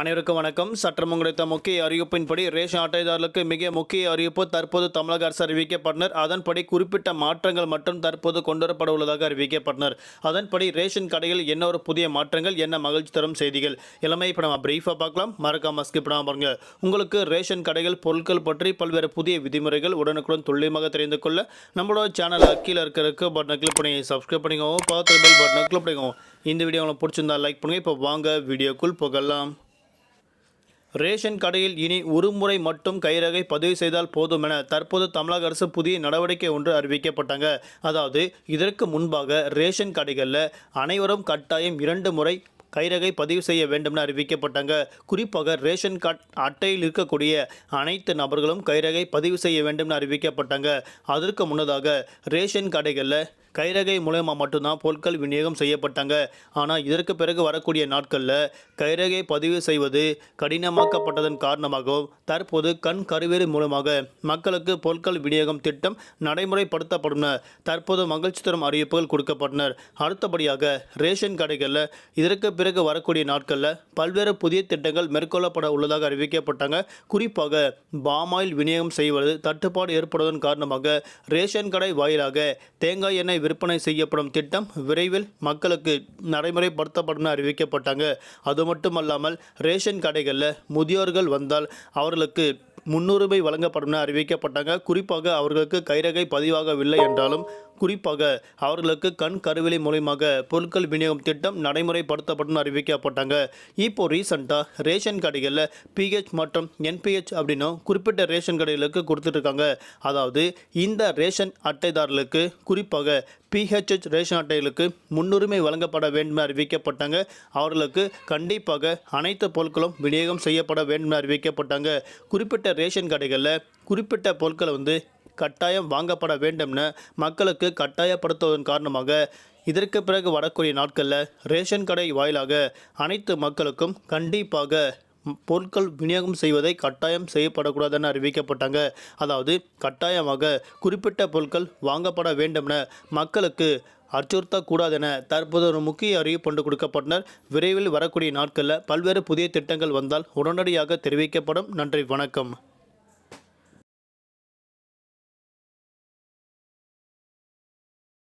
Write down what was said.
அனைவருக்கும் வணக்கம். சற்றம் கிடைத்த முக்கிய அறிவிப்பின்படி ரேஷன் அட்டைதாரர்களுக்கு மிக முக்கிய அறிவிப்பு தற்போது தமிழக அரசு அறிவிக்கப்பட்டனர். அதன்படி குறிப்பிட்ட மாற்றங்கள் மட்டும் தற்போது கொண்டுவரப்பட உள்ளதாக அறிவிக்கப்பட்டனர். அதன்படி ரேஷன் கடையில் என்ன ஒரு புதிய மாற்றங்கள் என்ன மகிழ்ச்சி தரும் செய்திகள் எல்லாமே இப்போ நம்ம பிரீஃபாக பார்க்கலாம். மறக்காம ஸ்கிப் பண்ணாம பாருங்க. உங்களுக்கு ரேஷன் கடைகள் பொருட்கள் பற்றி பல்வேறு புதிய விதிமுறைகள் உடனுக்குடன் துல்லியமாக தெரிந்து கொள்ள நம்மளோட சேனல் கீழே இருக்கிற பட்டனை கிளிக் பண்ணி சப்ஸ்கிரைப் பண்ணிக்கோங்க. பார்த்து பெல் பட்டனை கிளிக் பண்ணிக்கோங்க. இந்த வீடியோ உங்களுக்கு பிடிச்சிருந்தா லைக் பண்ணுங்கள் இப்போ வாங்க வீடியோக்குள் போகலாம். ரேஷன் கடையில் இனி ஒரு முறை மட்டும் கைரகை பதிவு செய்தால் போதும் என தற்போது தமிழக அரசு புதிய நடவடிக்கை ஒன்று அறிவிக்கப்பட்டாங்க. அதாவது இதற்கு முன்பாக ரேஷன் கடைகளில் அனைவரும் கட்டாயம் இரண்டு முறை கைரகை பதிவு செய்ய வேண்டும்னு அறிவிக்கப்பட்டாங்க. குறிப்பாக ரேஷன் கார்டு அட்டையில் இருக்கக்கூடிய அனைத்து நபர்களும் கைரகை பதிவு செய்ய வேண்டும்னு அறிவிக்கப்பட்டாங்க. அதற்கு முன்னதாக ரேஷன் கடைகளில் கைரகை மூலயமா மட்டும்தான் பொருட்கள் விநியோகம் செய்யப்பட்டாங்க. ஆனால் இதற்கு பிறகு வரக்கூடிய நாட்களில் கைரகை பதிவு செய்வது கடினமாக்கப்பட்டதன் காரணமாகவும் தற்போது கண் கருவேறு மூலமாக மக்களுக்கு பொருட்கள் விநியோகம் திட்டம் நடைமுறைப்படுத்தப்படும் தற்போது மகிழ்ச்சி தரும் அறிவிப்புகள் கொடுக்கப்பட்டனர். அடுத்தபடியாக ரேஷன் கடைகளில் இதற்கு பிறகு வரக்கூடிய நாட்களில் பல்வேறு புதிய திட்டங்கள் மேற்கொள்ளப்பட உள்ளதாக அறிவிக்கப்பட்டாங்க. குறிப்பாக பாமாயில் விநியோகம் செய்வது தட்டுப்பாடு ஏற்படுவதன் காரணமாக ரேஷன் கடை வாயிலாக தேங்காய் எண்ணெய் விற்பனை செய்யப்படும் திட்டம் விரைவில் மக்களுக்கு நடைமுறைப்படுத்தப்படும் அறிவிக்கப்பட்டாங்க. அது மட்டுமல்லாமல் ரேஷன் கடைகளில் முதியோர்கள் வந்தால் அவர்களுக்கு முன்னுரிமை வழங்கப்படும் என அறிவிக்கப்பட்டாங்க. குறிப்பாக அவர்களுக்கு கைரகை பதிவாகவில்லை என்றாலும் குறிப்பாக அவர்களுக்கு கண் கருவிலை மூலயமாக பொருட்கள் விநியோகம் திட்டம் நடைமுறைப்படுத்தப்படும் அறிவிக்கப்பட்டாங்க. இப்போ ரீசெண்டாக ரேஷன் கடைகளில் பிஹெச் மற்றும் என்பிஹெச் அப்படின்னும் குறிப்பிட்ட ரேஷன் கடைகளுக்கு கொடுத்துட்ருக்காங்க. அதாவது இந்த ரேஷன் அட்டைதாரர்களுக்கு குறிப்பாக பிஹெச்ஹெச் ரேஷன் அட்டைகளுக்கு முன்னுரிமை வழங்கப்பட வேண்டும் அறிவிக்கப்பட்டாங்க. அவர்களுக்கு கண்டிப்பாக அனைத்து பொருட்களும் விநியோகம் செய்யப்பட வேண்டும் அறிவிக்கப்பட்டாங்க. குறிப்பிட்ட ரேஷன் கடைகளில் குறிப்பிட்ட பொருட்களை வந்து கட்டாயம் வாங்கப்பட வேண்டும்னு மக்களுக்கு கட்டாயப்படுத்துவதன் காரணமாக இதற்கு பிறகு வரக்கூடிய நாட்களில் ரேஷன் கடை வாயிலாக அனைத்து மக்களுக்கும் கண்டிப்பாக பொருட்கள் விநியோகம் செய்வதை கட்டாயம் செய்யப்படக்கூடாது என அறிவிக்கப்பட்டாங்க. அதாவது கட்டாயமாக குறிப்பிட்ட பொருட்கள் வாங்கப்பட வேண்டும்ன மக்களுக்கு அச்சுறுத்தக்கூடாது என தற்போது ஒரு முக்கிய அறிவிப்பு கொண்டு கொடுக்கப்பட்டனர். விரைவில் வரக்கூடிய நாட்களில் பல்வேறு புதிய திட்டங்கள் வந்தால் உடனடியாக தெரிவிக்கப்படும். நன்றி வணக்கம்.